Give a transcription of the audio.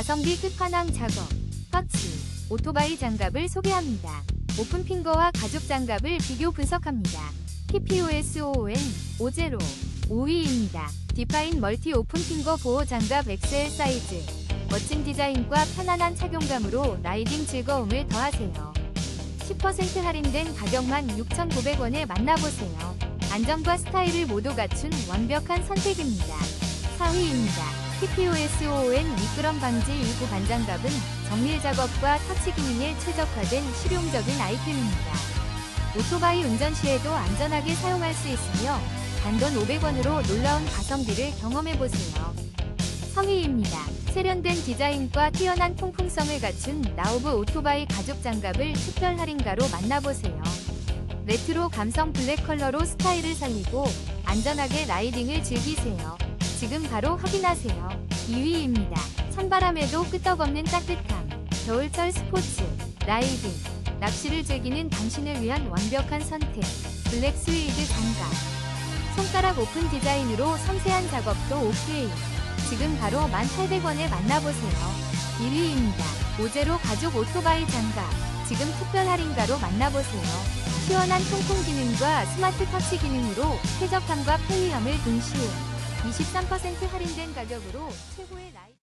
가성비 끝판왕 작업, 터치, 오토바이 장갑을 소개합니다. 오픈핑거와 가죽 장갑을 비교 분석합니다. TPOS-ON 50 5위입니다. 디파인 멀티 오픈핑거 보호 장갑 XL 사이즈. 멋진 디자인과 편안한 착용감으로 라이딩 즐거움을 더하세요. 10% 할인된 가격만 6,900원에 만나보세요. 안정과 스타일을 모두 갖춘 완벽한 선택입니다. 4위입니다. TPOS-ON 미끄럼 방지 2구 반장갑은 정밀 작업과 터치 기능에 최적화된 실용적인 아이템입니다. 오토바이 운전 시에도 안전하게 사용할 수 있으며 단돈 500원으로 놀라운 가성비를 경험해보세요. 성의입니다. 세련된 디자인과 뛰어난 통풍성을 갖춘 나우브 오토바이 가죽 장갑을 특별 할인가로 만나보세요. 레트로 감성 블랙 컬러로 스타일을 살리고 안전하게 라이딩을 즐기세요. 지금 바로 확인하세요. 2위입니다. 찬바람에도 끄떡없는 따뜻함. 겨울철 스포츠, 라이딩, 낚시를 즐기는 당신을 위한 완벽한 선택. 블랙 스웨이드 장갑. 손가락 오픈 디자인으로 섬세한 작업도 오케이. 지금 바로 1,800원에 만나보세요. 1위입니다. 오제로 가죽 오토바이 장갑. 지금 특별 할인가로 만나보세요. 시원한 통풍 기능과 스마트 터치 기능으로 쾌적함과 편리함을 동시에 23% 할인된 가격으로 최고의 라이